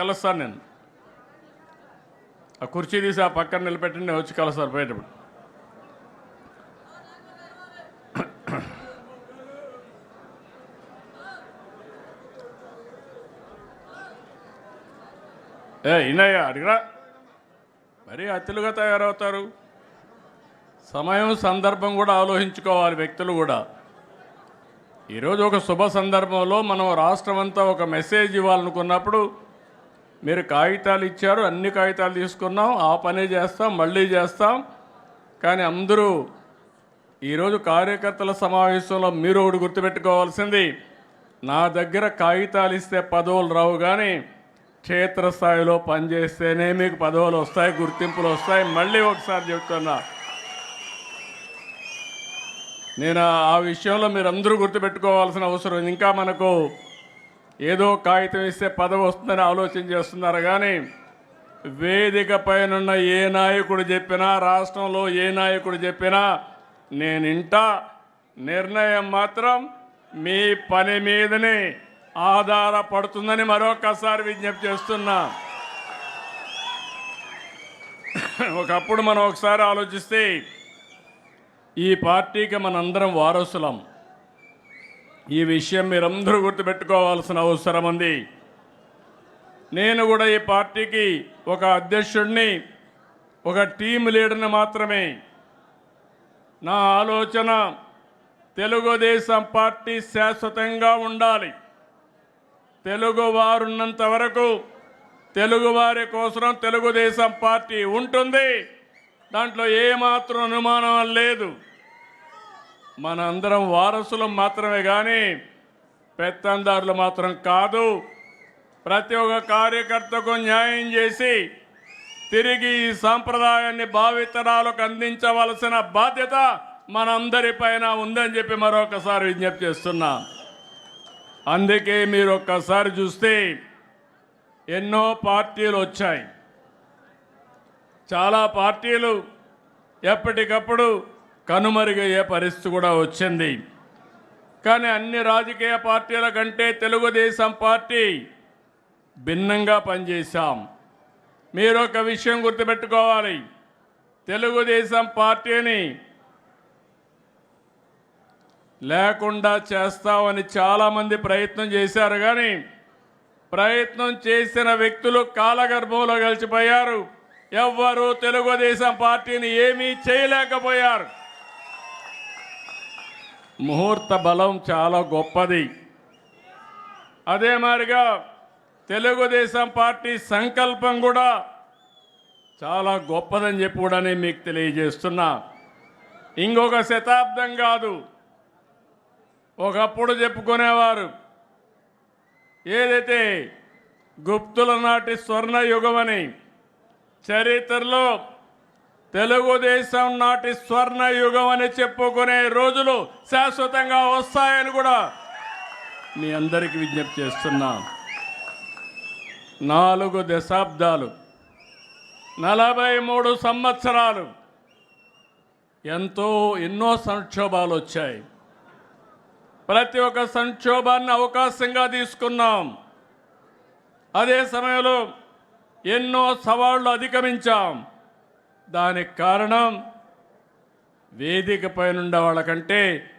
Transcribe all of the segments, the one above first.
కలుస్తాను నేను. ఆ కుర్చీ తీసి ఆ పక్కన నిలబెట్టండి నేను వచ్చి కలుస్తాను పోయేటప్పుడు. ఏ ఇన్నయ్య అడిగిరా? మరీ అతిలుగా తయారవుతారు. సమయం సందర్భం కూడా ఆలోచించుకోవాలి వ్యక్తులు కూడా. ఈరోజు ఒక శుభ సందర్భంలో మనం రాష్ట్రం అంతా ఒక మెసేజ్ ఇవ్వాలనుకున్నప్పుడు మీరు కాగితాలు ఇచ్చారు అన్ని కాగితాలు తీసుకున్నాం ఆ పనే చేస్తాం మళ్ళీ చేస్తాం. కానీ అందరూ ఈరోజు కార్యకర్తల సమావేశంలో మీరు ఒకటి గుర్తుపెట్టుకోవాల్సింది నా దగ్గర కాగితాలు ఇస్తే పదవులు రావు కానీ క్షేత్రస్థాయిలో పనిచేస్తేనే మీకు పదవులు వస్తాయి గుర్తింపులు వస్తాయి. మళ్ళీ ఒకసారి చెప్తున్నా నేను ఆ విషయంలో మీరు అందరూ గుర్తుపెట్టుకోవాల్సిన అవసరం ఇంకా మనకు ఏదో కాగితం ఇస్తే పదవి వస్తుందని ఆలోచన చేస్తున్నారు కానీ వేదిక పైనున్న ఏ నాయకుడు చెప్పినా రాష్ట్రంలో ఏ నాయకుడు చెప్పినా నేను నిర్ణయం మాత్రం మీ పని మీదనే ఆధారపడుతుందని మరొకసారి విజ్ఞప్తి చేస్తున్నా. ఒకప్పుడు మనం ఒకసారి ఆలోచిస్తే ఈ పార్టీకి మనందరం వారసులం. ఈ విషయం మీరందరూ గుర్తుపెట్టుకోవాల్సిన అవసరం ఉంది. నేను కూడా ఈ పార్టీకి ఒక అధ్యక్షుడిని ఒక టీం లీడర్ని మాత్రమే. నా ఆలోచన తెలుగుదేశం పార్టీ శాశ్వతంగా ఉండాలి. తెలుగు వరకు తెలుగువారి కోసం తెలుగుదేశం పార్టీ ఉంటుంది. దాంట్లో ఏమాత్రం అనుమానం లేదు. మన అందరం వారసులం మాత్రమే కానీ పెత్తందారులు మాత్రం కాదు. ప్రతి ఒక్క కార్యకర్తకు న్యాయం చేసి తిరిగి ఈ సాంప్రదాయాన్ని భావితరాలకు అందించవలసిన బాధ్యత మనందరిపైన ఉందని చెప్పి మరొకసారి విజ్ఞప్తి చేస్తున్నా. అందుకే మీరు ఒక్కసారి చూస్తే ఎన్నో పార్టీలు వచ్చాయి. చాలా పార్టీలు ఎప్పటికప్పుడు కనుమరుగయ్యే పరిస్థితి కూడా వచ్చింది. కానీ అన్ని రాజకీయ పార్టీల కంటే తెలుగుదేశం పార్టీ భిన్నంగా పనిచేశాం. మీరు ఒక విషయం గుర్తుపెట్టుకోవాలి. తెలుగుదేశం పార్టీని లేకుండా చేస్తామని చాలామంది ప్రయత్నం చేశారు కానీ ప్రయత్నం చేసిన వ్యక్తులు కాలగర్భంలో కలిసిపోయారు. ఎవ్వరూ తెలుగుదేశం పార్టీని ఏమీ చేయలేకపోయారు. ముహూర్త బలం చాలా గొప్పది. అదే మాదిరిగా తెలుగుదేశం పార్టీ సంకల్పం కూడా చాలా గొప్పదని చెప్పి కూడా నేను మీకు తెలియజేస్తున్నా. ఇంకొక శతాబ్దం కాదు. ఒకప్పుడు చెప్పుకునేవారు ఏదైతే గుప్తుల నాటి స్వర్ణ యుగమని చరిత్రలో తెలుగుదేశం నాటి స్వర్ణ యుగం అని చెప్పుకునే రోజులు శాశ్వతంగా వస్తాయని కూడా మీ అందరికీ విజ్ఞప్తి చేస్తున్నా. నాలుగు దశాబ్దాలు నలభై మూడు సంవత్సరాలు ఎంతో ఎన్నో సంక్షోభాలు వచ్చాయి. ప్రతి ఒక్క సంక్షోభాన్ని అవకాశంగా తీసుకున్నాం. అదే సమయంలో ఎన్నో సవాళ్ళు అధిగమించాం. దానికి కారణం వేదిక పైనుండే వాళ్ళకంటే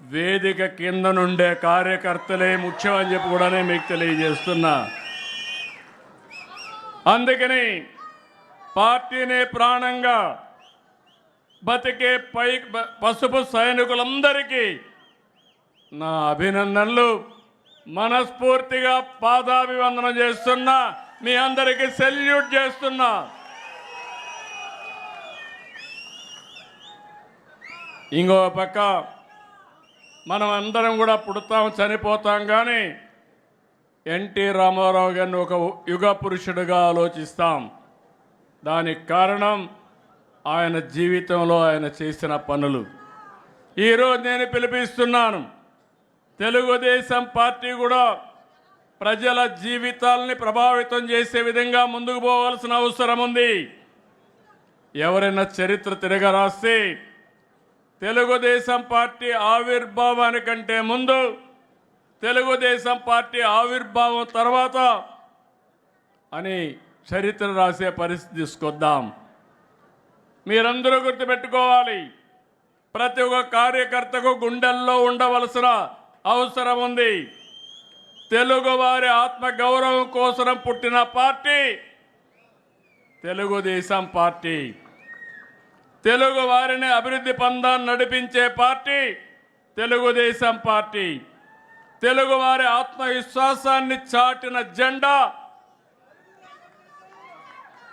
వేదిక కింద నుండే కార్యకర్తలే ముఖ్యం అని చెప్పి కూడానే మీకు తెలియజేస్తున్నా. అందుకని పార్టీని ప్రాణంగా బతికే పై పసుపు సైనికులందరికీ నా అభినందనలు. మనస్ఫూర్తిగా పాదాభివందనం చేస్తున్నా. మీ అందరికీ సెల్యూట్ చేస్తున్నా. ఇంకో పక్క మనం అందరం కూడా పుడతాం చనిపోతాం కానీ ఎన్టీ రామారావు గారిని ఒక యుగ పురుషుడిగా ఆలోచిస్తాం. దానికి కారణం ఆయన జీవితంలో ఆయన చేసిన పనులు. ఈరోజు నేను పిలిపిస్తున్నాను తెలుగుదేశం పార్టీ కూడా ప్రజల జీవితాలని ప్రభావితం చేసే విధంగా ముందుకు పోవాల్సిన అవసరం ఉంది. ఎవరైనా చరిత్ర తిరగరాస్తే తెలుగుదేశం పార్టీ ఆవిర్భావానికంటే ముందు తెలుగుదేశం పార్టీ ఆవిర్భావం తర్వాత అని చరిత్ర రాసే పరిస్థితి తీసుకొద్దాం. మీరందరూ గుర్తుపెట్టుకోవాలి ప్రతి ఒక్క కార్యకర్తకు గుండెల్లో ఉండవలసిన అవసరం ఉంది. తెలుగువారి ఆత్మగౌరవం కోసం పుట్టిన పార్టీ తెలుగుదేశం పార్టీ. తెలుగు వారిని అభివృద్ధి పందాన్ని నడిపించే పార్టీ తెలుగుదేశం పార్టీ. తెలుగు వారి ఆత్మవిశ్వాసాన్ని చాటిన జెండా.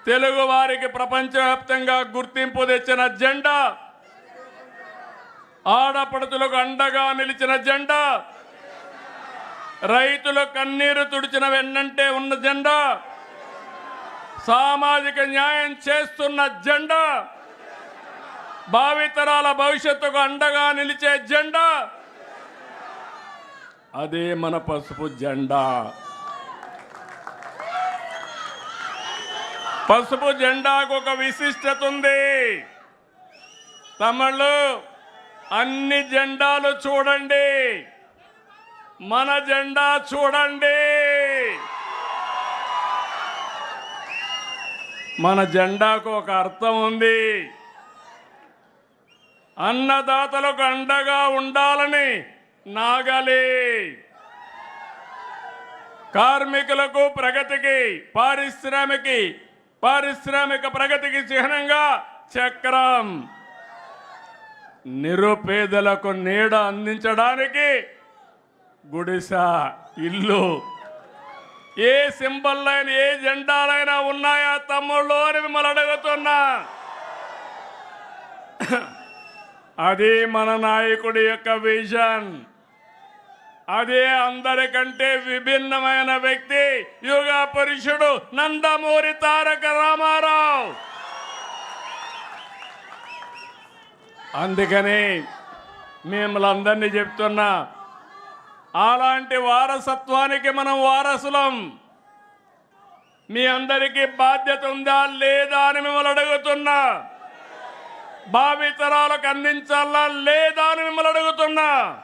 తెలుగు వారికి ప్రపంచవ్యాప్తంగా గుర్తింపు తెచ్చిన జెండా. ఆడపడుతులకు అండగా నిలిచిన జెండా. రైతుల కన్నీరు తుడిచిన వెన్నంటే ఉన్న జెండా. సామాజిక న్యాయం చేస్తున్న జెండా. భావితరాల భవిష్యత్తుకు అండగా నిలిచే జెండా. అదే మన పసుపు జెండా. పసుపు జెండాకు ఒక విశిష్టత ఉంది. తమిళ్ళు అన్ని జెండాలు చూడండి. మన జెండా చూడండి. మన జెండాకు ఒక అర్థం ఉంది. అన్నదాతలకు అండగా ఉండాలని నాగలి. కార్మికులకు ప్రగతికి పారిశ్రామికి పారిశ్రామిక ప్రగతికి చిహ్నంగా చక్రం. నిరుపేదలకు నీడ అందించడానికి గుడిస ఇల్లు. ఏ సింబల్లైన ఏ జెండాలైనా ఉన్నాయా తమ్ముళ్ళు అని మిమ్మల్ని అడుగుతున్నా. అది మన నాయకుడి యొక్క విజన్. అదే అందరికంటే విభిన్నమైన వ్యక్తి యుగ పురుషుడు నందమూరి తారక రామారావు. అందుకని మిమ్మల్ని అందరినీ చెప్తున్నా అలాంటి వారసత్వానికి మనం వారసులం. మీ అందరికీ బాధ్యత ఉందా లేదా అని మిమ్మల్ని అడుగుతున్నా. భావితరాలకు అందించాలా లేదా అని మిమ్మల్ని అడుగుతున్నా.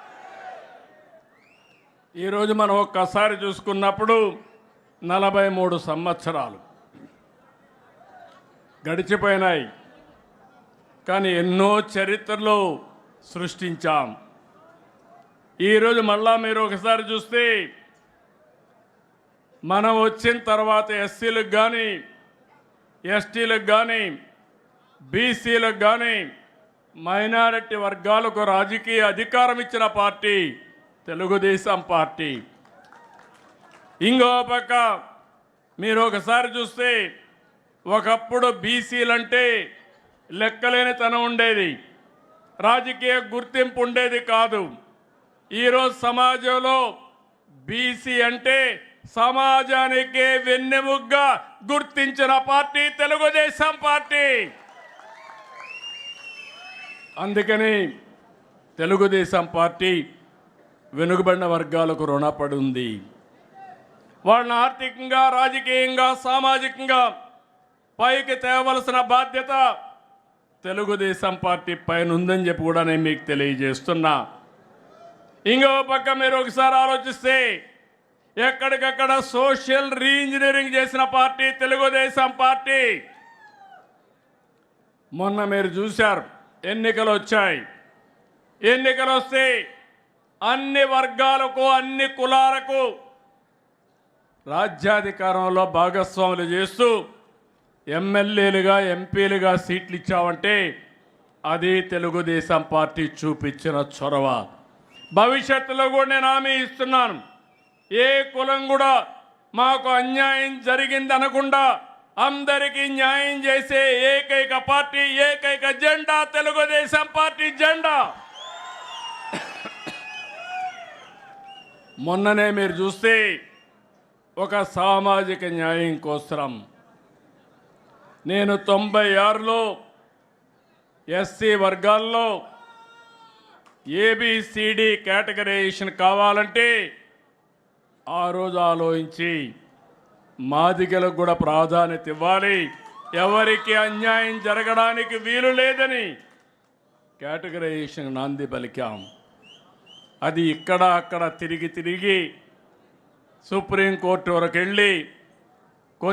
ఈరోజు మనం ఒక్కసారి చూసుకున్నప్పుడు నలభై మూడు సంవత్సరాలు గడిచిపోయినాయి. కానీ ఎన్నో చరిత్రలు సృష్టించాం. ఈరోజు మళ్ళా మీరు ఒకసారి చూస్తే మనం వచ్చిన తర్వాత ఎస్సీలకు కానీ ఎస్టీలకు కానీ బీసీలకు కానీ మైనారిటీ వర్గాలకు రాజకీయ అధికారం ఇచ్చిన పార్టీ తెలుగుదేశం పార్టీ. ఇంకో పక్క మీరు ఒకసారి చూస్తే ఒకప్పుడు బీసీలంటే లెక్కలేనితనం ఉండేది. రాజకీయ గుర్తింపు ఉండేది కాదు. ఈరోజు సమాజంలో బీసీ అంటే సమాజానికి వెన్నెముగ్గా గుర్తించిన పార్టీ తెలుగుదేశం పార్టీ. అందుకని తెలుగుదేశం పార్టీ వెనుకబడిన వర్గాలకు రుణపడి ఉంది వాళ్ళని ఆర్థికంగా రాజకీయంగా సామాజికంగా పైకి తేవలసిన బాధ్యత తెలుగుదేశం పార్టీ పైన ఉందని చెప్పి కూడా నేను మీకు తెలియజేస్తున్నా. ఇంకో పక్క మీరు ఒకసారి ఆలోచిస్తే ఎక్కడికక్కడ సోషల్ రీఇంజనీరింగ్ చేసిన పార్టీ తెలుగుదేశం పార్టీ. మొన్న మీరు చూశారు ఎన్నికలు వచ్చాయి. ఎన్నికలు వస్తే అన్ని వర్గాలకు అన్ని కులాలకు రాజ్యాధికారంలో భాగస్వాములు చేస్తూ ఎమ్మెల్యేలుగా ఎంపీలుగా సీట్లు ఇచ్చామంటే అది తెలుగుదేశం పార్టీ చూపించిన చొరవ. భవిష్యత్తులో కూడా నేను హామీ ఇస్తున్నాను. ఏ కులం కూడా మాకు అన్యాయం జరిగింది అనకుండా అందరికీ న్యాయం చేసే ఏకైక పార్టీ ఏకైక జెండా తెలుగుదేశం పార్టీ జెండా. మొన్ననే మీరు చూస్తే ఒక సామాజిక న్యాయం కోసం నేను తొంభై ఆరులో ఎస్సీ వర్గాల్లో ఏబిసిడి కేటగరైజేషన్ కావాలంటే ఆ రోజు ఆలోచించి మాదిగలకు కూడా ప్రాధాన్యత ఇవ్వాలి. ఎవరికి అన్యాయం జరగడానికి వీలు లేదని కేటగరైజేషన్ నాంది పలికాం. అది ఇక్కడ అక్కడ తిరిగి తిరిగి సుప్రీంకోర్టు వరకు వెళ్ళి